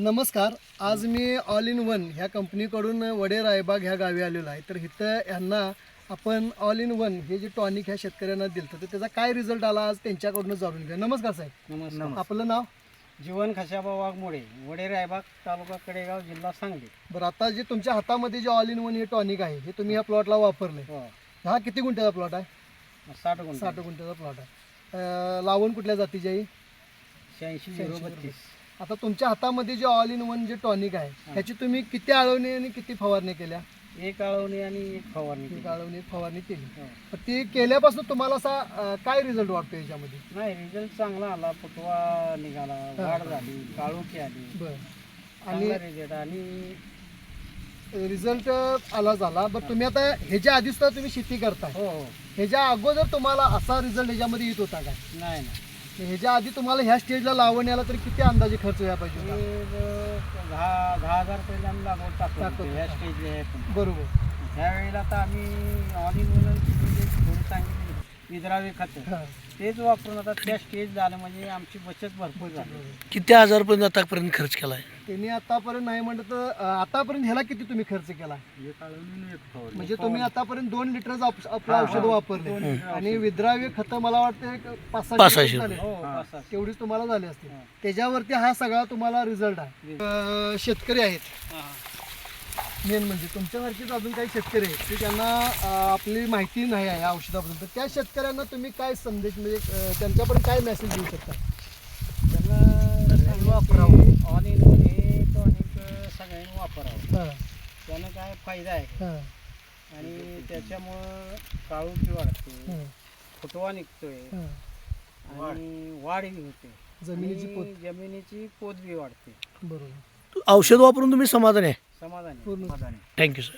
नमस्कार. आज मी all in one ह्या कंपनीकडून वडे रायबाग ह्या गावी आलेलो आहे. तर इथं यांना आपण ऑल इन वन हे जे टॉनिक ह्या शेतकऱ्यांना दिलं तर त्याचा काय रिझल्ट आला आज त्यांच्याकडून जाणून घ्या नमस्कार साहेब. नमस्कार. आपलं नाव? जीवन खशाबा वाघमोडे वडे रायबाग तालुका कडेगाव जिल्हा सांगली. बरं आता जे तुमच्या हातामध्ये जे ऑल इन वन हे टॉनिक आहे हे तुम्ही ह्या प्लॉटला वापरले हो. हा किती गुंठ्याचा प्लॉट आहे? साठ गुंठ. साठ गुंठ्याचा प्लॉट आहे. अं, लावण कुठल्या जातीची आहे? शहाऐंशी बत्तीस. आता तुमच्या हातामध्ये जे ऑल इन वन जे टॉनिक आहे ह्याची तुम्ही किती आळवणी आणि किती फवारणी केल्या? एक आळवणी आणि एक फवारणी एक. आळवणी एक फवारणी केली. हो. तर ती केल्यापासून तुम्हाला असा अं, काय रिझल्ट वाटतो याच्यामध्ये? नाही रिझल्ट चांगला आला फुटवा निघाला वाढ झाली काळोखी आली. बर. चांगला आणि रिझल्ट आणि रिझल्ट आला झाला. बरं तुम्ही आता ह्याच्या आधीच सुद्धा तुम्ही शेती करताय. हो हो. ह्याच्या अगोदर तुम्हाला असा रिझल्ट ह्याच्यामध्ये येत होता काय नाही नाही. ह्याच्या आधी तुम्हाला ह्या स्टेजला लावण्याला तरी किती अंदाजे खर्च व्हायला पाहिजे होता दहा दहा हजार पहिल्यांदा लागवड टाकतो टाकत ह्या होता. स्टेजला आहे पण. बरोबर त्यावेळेला तर आम्ही ऑल इन वन थोडी सांगितली विद्रावे खतं हा. तेच वापरून आता त्या स्टेज झालं म्हणजे आमची बचत भरपूर झाली किती हजारपर्यंत आतापर्यंत खर्च केलाय त्यांनी आतापर्यंत नाही म्हणत तर आतापर्यंत ह्याला किती तुम्ही खर्च केला? म्हणजे तुम्ही आतापर्यंत दोन लिटरच आपलं औषध वापरले. आणि विद्राव्य खतं मला वाटतं एक पाच पाच सहा सहाशे झाले. हो. तेवढीच तुम्हाला झाली असतील त्याच्यावरती हा सगळा तुम्हाला रिझल्ट आहे. अं, शेतकरी आहेत. हा. मेन म्हणजे तुमच्यासारखेच अजून काही शेतकरी आहेत की त्यांना अं, आपली माहिती नाही आहे या औषधाबद्दल. तर त्या शेतकऱ्यांना तुम्ही काय संदेश म्हणजे अं, त्यांच्यापर्यंत काय मेसेज देऊ शकता? त्यांना वापरावं. ऑल इन वन हे टॉनिक सगळ्यांनी वापरावं. हां. त्यानं काय फायदा आहे? हां. आणि त्याच्यामुळं काळुकी वाढते हां. फुटवा निघतोय हां. आणि वाढ बी होते. जमिनीची आणि जमिनीची पोत बी वाढते. बरोबर. औषध वापरून तुम्ही समाधान आहे? समाधानी पूर्ण. समाधानी थँक्यू सर